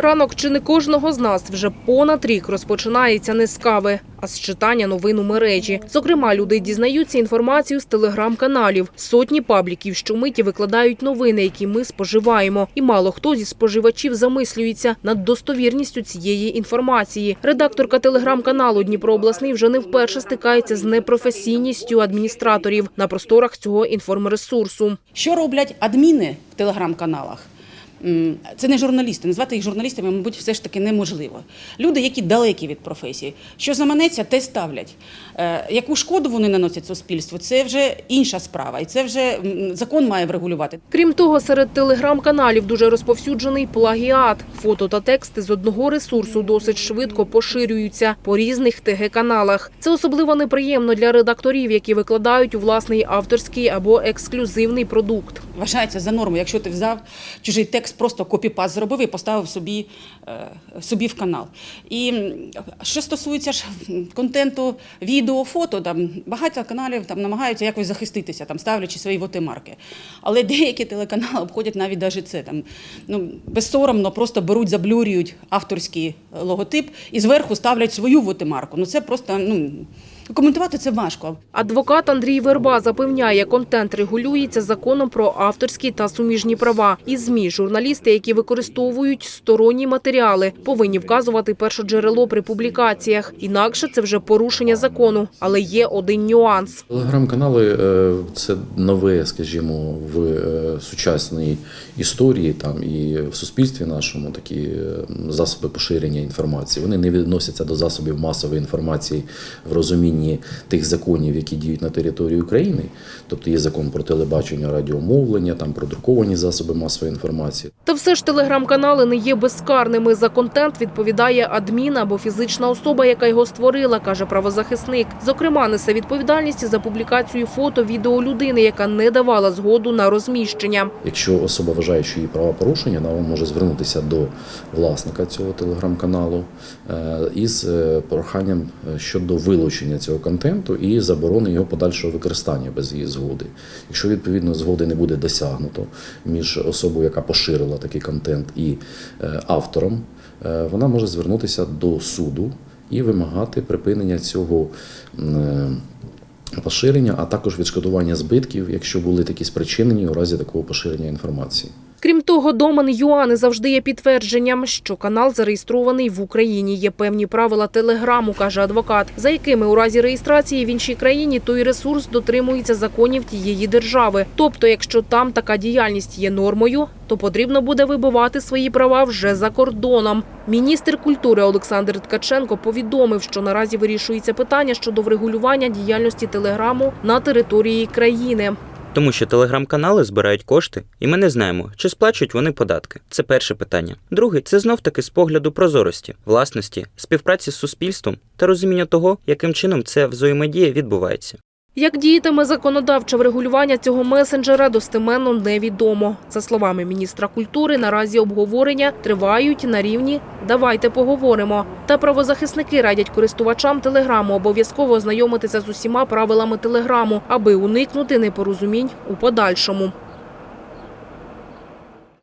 Ранок чи не кожного з нас вже понад рік розпочинається не з кави, а з читання новин у мережі. Зокрема, люди дізнаються інформацію з телеграм-каналів. Сотні пабліків щомиті викладають новини, які ми споживаємо. І мало хто зі споживачів замислюється над достовірністю цієї інформації. Редакторка телеграм-каналу Дніпро обласний вже не вперше стикається з непрофесійністю адміністраторів на просторах цього інформресурсу. Що роблять адміни в телеграм-каналах? Це не журналісти. Назвати їх журналістами, мабуть, все ж таки неможливо. Люди, які далекі від професії. Що заманеться, те ставлять. Е, Яку шкоду вони наносять суспільству, це вже інша справа. І це вже закон має врегулювати. Крім того, серед телеграм-каналів дуже розповсюджений плагіат. Фото та тексти з одного ресурсу досить швидко поширюються по різних ТГ-каналах. Це особливо неприємно для редакторів, які викладають у власний авторський або ексклюзивний продукт. Вважається за норму, якщо ти взяв чужий текст, просто копіпаст зробив і поставив собі, е, собі в канал. І що стосується ж контенту відео, фото, там багато каналів там намагаються якось захиститися, там ставлячи свої вотимарки. Але деякі телеканали обходять навіть навіть це там ну безсоромно просто беруть, заблюрюють авторський логотип і зверху ставлять свою вотимарку. Ну це просто ну коментувати це важко. Адвокат Андрій Верба запевняє, контент регулюється законом про авторські та суміжні права. І ЗМІ, журналісти, які використовують сторонні матеріали, повинні вказувати перше джерело при публікаціях. Інакше це вже порушення закону. Але є один нюанс. Телеграм-канали е, це нове, скажімо, в е, сучасній історії там і в суспільстві нашому такі е, засоби поширення інформації. Вони не відносяться до засобів масової інформації в розумінні тих законів, які діють на території України. Тобто є закон про телебачення, радіомовлення, там про друковані засоби масової інформації. Та все ж телеграм-канали не є безкарними. За контент відповідає адмін або фізична особа, яка його створила, каже правозахисник. Зокрема, несе відповідальність за публікацію фото, відео людини, яка не давала згоду на розміщення. Якщо особа вважає, що її права порушення, вона може звернутися до власника цього телеграм-каналу е, із е, проханням е, щодо вилучення цього контенту і заборони його подальшого використання без її згоди. Якщо відповідно згоди не буде досягнуто між особою, яка поширила такий контент, і автором, вона може звернутися до суду і вимагати припинення цього. Поширення, а також відшкодування збитків, якщо були такі спричинені у разі такого поширення інформації. Крім того, домен ЮА не завжди є підтвердженням, що канал зареєстрований в Україні. Є певні правила телеграму, каже адвокат, за якими у разі реєстрації в іншій країні той ресурс дотримується законів тієї держави. Тобто, якщо там така діяльність є нормою, то потрібно буде вибивати свої права вже за кордоном. Міністр культури Олександр Ткаченко повідомив, що наразі вирішується питання щодо врегулювання діяльності телеграму на території країни. Тому що телеграм-канали збирають кошти, і ми не знаємо, чи сплачують вони податки. Це перше питання. Друге це знов таки з погляду прозорості, власності, співпраці з суспільством та розуміння того, яким чином це взаємодія відбувається. Як діятиме законодавче врегулювання цього месенджера, достеменно невідомо. За словами міністра культури, наразі обговорення тривають на рівні «давайте поговоримо». Та правозахисники радять користувачам телеграму обов'язково ознайомитися з усіма правилами телеграму, аби уникнути непорозумінь у подальшому.